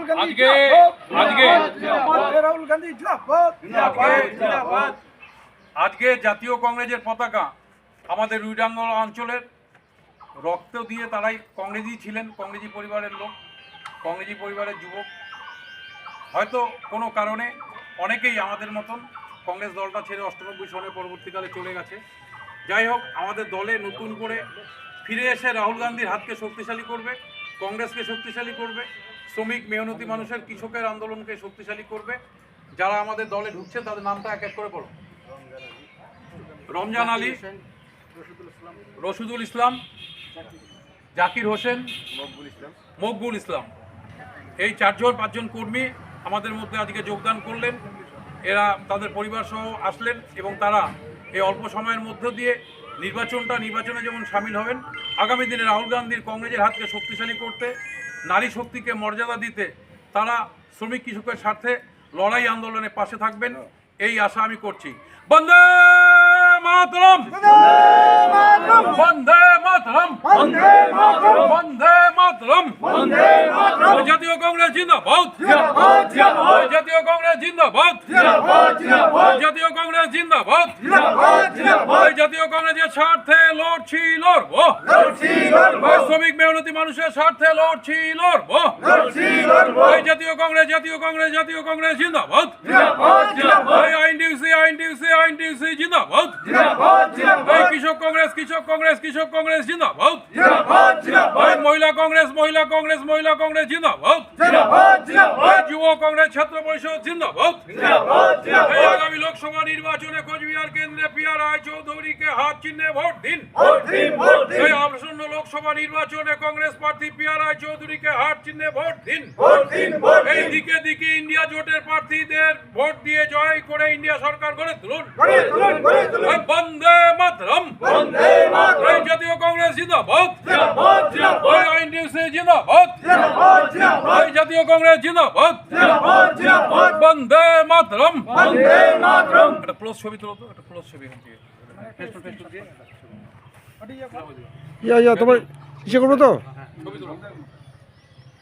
রাহুল গান্ধী আজকে রাহুল গান্ধী আজকে আজকে জাতীয় কংগ্রেসের পতাকা আমাদের রুইডাঙ্গল অঞ্চলের। রক্ত দিয়ে তারাই কংগ্রেসই ছিলেন কংগ্রেসি পরিবারের লোক কংগ্রেসি পরিবারের যুবক। হয়তো কোনো কারণে অনেকেই আমাদের মতন কংগ্রেস দলটা ছেড়ে অষ্টানব্বই সনে পরবর্তীকালে চলে গেছে। যাই হোক আমাদের দলে নতুন করে ফিরে এসে রাহুল গান্ধীর হাতকে শক্তিশালী করবে। কংগ্রেসকে শক্তিশালী করবে, শ্রমিক মেহনতি মানুষের কৃষকের আন্দোলনকে শক্তিশালী করবে, যারা আমাদের দলে ঢুকছে তাদের নামটা এক এক করে বলো। রমজান আলী, রশিদুল ইসলাম, জাকির হোসেন, মকবুল ইসলাম। এই চারজন, পাঁচজন কর্মী আমাদের মধ্যে আজকে যোগদান করলেন। এরা তাদের পরিবার সহ আসলেন এবং তারা এই অল্প সময়ের মধ্য দিয়ে নির্বাচনটা নির্বাচনে যেমন সামিল হবেন আগামী দিনে রাহুল গান্ধীর কংগ্রেসের হাতকে শক্তিশালী করতে নারী শক্তিকে মর্যাদা দিতে তারা শ্রমিক কৃষকের স্বার্থে লড়াই আন্দোলনে পাশে থাকবেন এই আশা আমি করছি। বন্দে মাতরম! বন্দে মাতরম! বন্দে মাতরম! জাতীয় কংগ্রেস জিন্দাবাদ। জাতীয় কংগ্রেস জিন্দাবাদ। জাতীয় কংগ্রেস জিন্দাবাদ। জাতীয় কংগ্রেসের স্বার্থে লড়ছি লড়বো। শ্রমিক মেহনতি মানুষের স্বার্থে লড়ছি লড়বো। জাতীয় কংগ্রেস জাতীয় কংগ্রেস জাতীয় কংগ্রেস জিন্দাবাদ। কৃষক কংগ্রেস কৃষক কংগ্রেস কৃষক কংগ্রেস জিন্দাবাদ। এই মহিলা কংগ্রেস মহিলা কংগ্রেস মহিলা কংগ্রেস জিন্দাবাদ। এই যুব কংগ্রেস ছাত্র পরিষদ জিন্দাবাদ। এই আগামী লোকসভা নির্বাচনে কোচবিহার কেন্দ্রে পিয়ার রায় চৌধুরীকে হাত চিহ্নে ভোট দিন। এই আসন্ন লোকসভা নির্বাচনে কংগ্রেস প্রার্থী পিয়ার রায় চৌধুরীকে হাত চিহ্নে ভোট দিন। এই দিকে দিকে ইন্ডিয়া জোটের প্রার্থীদের ভোট দিয়ে জয় করে ইন্ডিয়া সরকার গড়ে তুলুন। এই বন্দে মাতরম এই জাতীয় কংগ্রেস জিন্দাবাদ। ওই আইনডিউসি জিন্দাবাদ। ওই জাতীয় কংগ্রেস জিন্দাবাদ। বন্দে মাতরম। একটা ক্লোজ ছবি তোলো তো একটা ক্লোজ ছবি ইয়া ইয়া তোমার ইসে করব তো? ছবি তুলো।